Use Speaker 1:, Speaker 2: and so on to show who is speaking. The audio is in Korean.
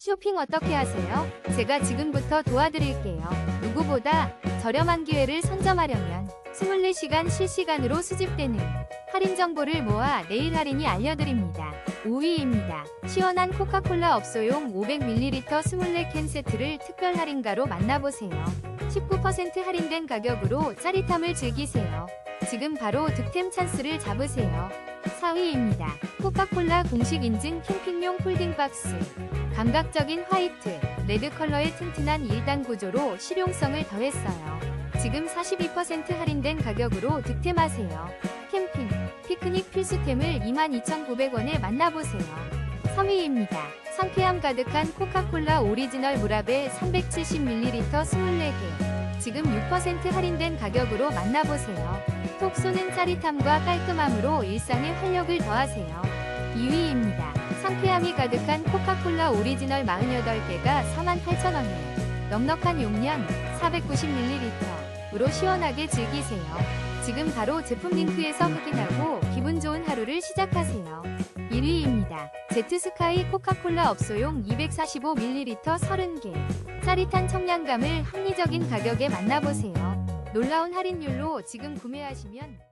Speaker 1: 쇼핑 어떻게 하세요? 제가 지금부터 도와드릴게요. 누구보다 저렴한 기회를 선점하려면 24시간 실시간으로 수집되는 할인 정보를 모아 내일 할인이 알려드립니다. 5위입니다. 시원한 코카콜라 업소용 500ml 24캔 세트를 특별 할인가로 만나보세요. 19% 할인된 가격으로 짜릿함을 즐기세요. 지금 바로 득템 찬스를 잡으세요. 4위입니다. 코카콜라 공식 인증 캠핑용 폴딩 박스. 감각적인 화이트, 레드 컬러의 튼튼한 1단 구조로 실용성을 더했어요. 지금 42% 할인된 가격으로 득템하세요. 캠핑, 피크닉 필수템을 22,900원에 만나보세요. 3위입니다. 상쾌함 가득한 코카콜라 오리지널 무라베 370ml 24개. 지금 6% 할인된 가격으로 만나보세요. 톡 쏘는 짜릿함과 깔끔함으로 일상에 활력을 더하세요. 2위입니다. 상쾌함이 가득한 코카콜라 오리지널 48개가 48,000원에 넉넉한 용량 490ml으로 시원하게 즐기세요. 지금 바로 제품 링크에서 확인하고 기분 좋은 하루를 시작하세요. 1위입니다. 제트스카이 코카콜라 업소용 245ml 30개. 짜릿한 청량감을 합리적인 가격에 만나보세요. 놀라운 할인율로 지금 구매하시면